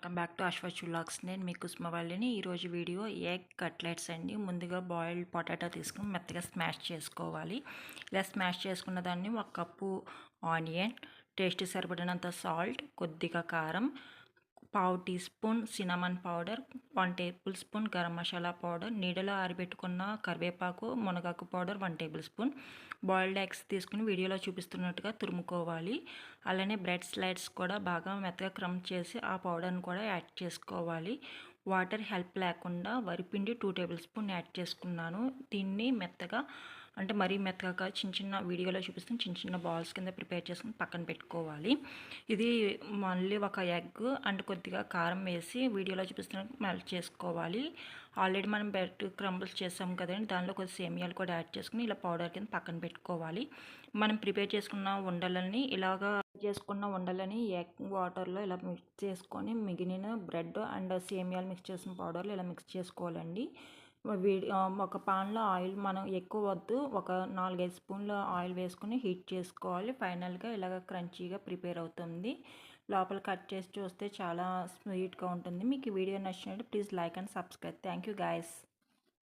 Welcome back to అశ్వచ్ vlogs. నేను మీ కుస్మవల్లిని. ఈరోజు వీడియో ఎగ్ కట్లెట్స్ అండి. ముందుగా బాయిల్డ్ పొటాటో తీసుకుని మెత్తగా స్మాష్ చేసుకోవాలి. ఇలా స్మాష్ చేసుకున్న దాన్ని ఒక కప్పు ఆనియన్ టేస్ట్ సరిపడినంత సాల్ట్ కొద్దిగా కారం పావు teaspoon cinnamon powder one tablespoon garam masala powder నీడలో ఆరబెట్టుకున్న కరివేపాకు మునగాకు powder one tablespoon. Boiled eggs తీసుకుని వీడియోలో చూపిస్తున్నట్టుగా తురుముకోవాలి. అలానే బ్రెడ్ స్లైడ్స్ కూడా బాగా మెత్తగా క్రమ్ చేసి ఆ పౌడర్ని కూడా యాడ్ చేసుకోవాలి. వాటర్ హెల్ప్ లేకుండా వరిపిండి టూ టేబుల్ స్పూన్ యాడ్ చేసుకున్నాను. దీన్ని మెత్తగా అంటే మరీ మెత్తగా చిన్న చిన్న వీడియోలో చూపిస్తాను. చిన్న చిన్న బాల్స్ కింద ప్రిపేర్ చేసుకుని పక్కన పెట్టుకోవాలి. ఇది మళ్ళీ ఒక ఎగ్ అండ్ కొద్దిగా కారం వేసి వీడియోలో చూపిస్తున్న మెల్ట్ చేసుకోవాలి. ఆల్రెడీ మనం బెడ్ క్రంబుల్స్ చేసాం కదండి. దానిలో కొద్ది సేమియాలు కూడా యాడ్ చేసుకుని ఇలా పౌడర్ కింద పక్కన పెట్టుకోవాలి. మనం ప్రిపేర్ చేసుకున్న ఉండలని ఇలాగా చేసుకున్న ఉండలని ఎగ్ వాటర్లో ఇలా మిక్స్ చేసుకొని మిగిలిన బ్రెడ్ అండ్ సేమియాలు మిక్స్ చేసిన పౌడర్లు ఇలా మిక్స్ చేసుకోవాలండి. వేడి ఒక పాన్లో ఆయిల్ మనం ఎక్కువ వద్దు. ఒక నాలుగైదు స్పూన్ల ఆయిల్ వేసుకుని హీట్ చేసుకోవాలి. ఫైనల్గా ఇలాగ క్రంచీగా ప్రిపేర్ అవుతుంది. లోపల కట్ చేసి చూస్తే చాలా స్వీట్గా ఉంటుంది. మీకు వీడియో నచ్చినట్టు please like and subscribe. Thank you guys.